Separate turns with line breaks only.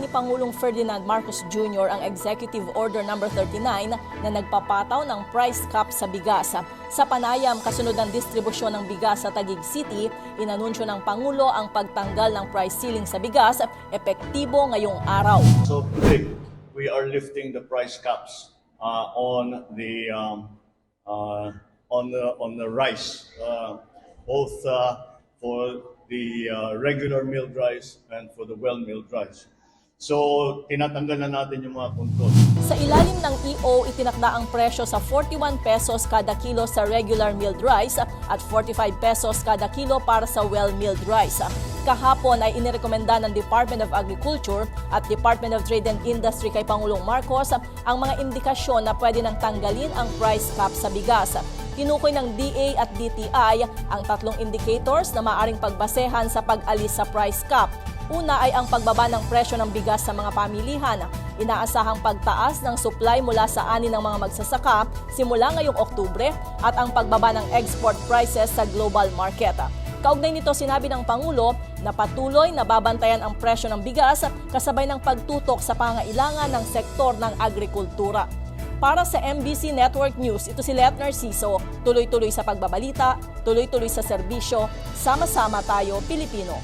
ni Pangulong Ferdinand Marcos Jr. ang Executive Order No. 39 na nagpapataw ng price cap sa bigas. Sa panayam kasunod ng distribusyon ng bigas sa Taguig City, inanunsyo ng Pangulo ang pagtanggal ng price ceiling sa bigas epektibo ngayong araw.
So today, we are lifting the price caps uh, on the um, uh, on the on the rice, uh, both uh, for the uh, regular milled rice and for the well milled rice. So tinatanggal na natin yung mga control.
Sa ilalim ng EO, itinakda ang presyo sa 41 pesos kada kilo sa regular milled rice at 45 pesos kada kilo para sa well-milled rice. Kahapon ay inirekomenda ng Department of Agriculture at Department of Trade and Industry kay Pangulong Marcos ang mga indikasyon na pwede nang tanggalin ang price cap sa bigas. Tinukoy ng DA at DTI ang tatlong indicators na maaring pagbasehan sa pag-alis sa price cap. Una ay ang pagbaba ng presyo ng bigas sa mga pamilihan. Inaasahang pagtaas ng supply mula sa ani ng mga magsasaka simula ngayong Oktubre at ang pagbaba ng export prices sa global market. Kaugnay nito sinabi ng Pangulo na patuloy na babantayan ang presyo ng bigas kasabay ng pagtutok sa pangailangan ng sektor ng agrikultura. Para sa MBC Network News, ito si Let Narciso, tuloy-tuloy sa pagbabalita, tuloy-tuloy sa serbisyo, sama-sama tayo Pilipino.